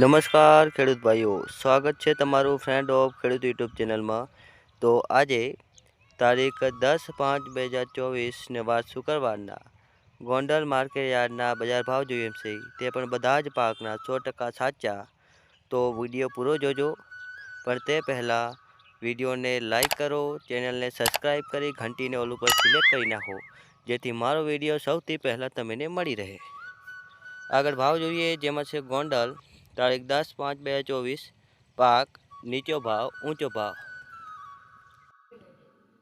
નમસ્કાર, ખેડૂત ભાઈઓ. સ્વાગત છે તમારું ફ્રેન્ડ ઓફ ખેડૂત યુટ્યુબ ચેનલમાં. તો આજે તારીખ દસ પાંચ બે હજાર ચોવીસને વાર શુક્રવારના. ગોંડલ માર્કેટ યાર્ડના બજાર ભાવ જોઈએ એમ છે. તે પણ બધા જ પાકના સો ટકા સાચા. તો વીડિયો પૂરો જોજો. પણ તે પહેલાં વિડીયોને લાઈક કરો, ચેનલને સબસ્ક્રાઈબ કરી, ઘંટીને ઓલું પર સિલેક્ટ કરી નાખો, જેથી મારો વીડિયો સૌથી પહેલાં તમને મળી રહે. આગળ ભાવ જોઈએ, જેમાં છે ગોંડલ તારીખ દસ પાંચ બે ચોવીસ, પાક, નીચો ભાવ, ઊંચો ભાવ.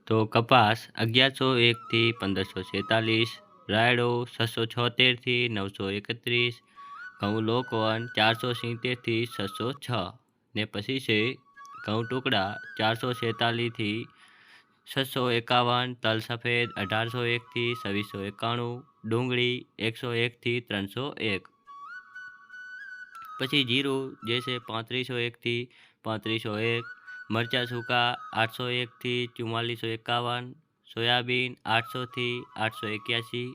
તો કપાસ અગિયારસો એકથી પંદરસો છેતાલીસ, રાયડો છસો છોતેરથી નવસો એકત્રીસ, ઘઉં લોકવન ચારસો સિત્તેરથી છસો છ, ને પછી છે ઘઉં ટુકડા ચારસો છેતાલીસથી છસો એકાવન, તલ સફેદ અઢારસો એકથી છવ્વીસો એકાણું, ડુંગળી એકસો એકથી ત્રણસો એક. પછી જીરું જે છે પાંત્રીસો એકથી પાંત્રીસો એક, મરચાં સૂકા આઠસો એકથી ચુમ્માલીસો એકાવન, સોયાબીન આઠસોથી આઠસો એક્યાસી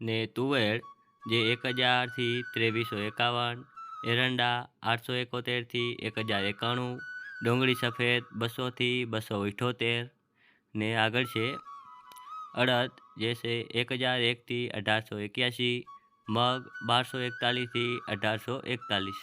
ને તુવેર જે એક હજારથી ત્રેવીસો એકાવન, એરંડા આઠસો એકોતેરથી એક હજાર એકાણું, ડુંગળી સફેદ બસોથી બસો ઇઠોતેર ને આગળ છે અડદ જે છે એક હજાર એકથી અઢારસો એક્યાસી મગ બારસો એકતાલીસથી અઢારસો એકતાલીસ.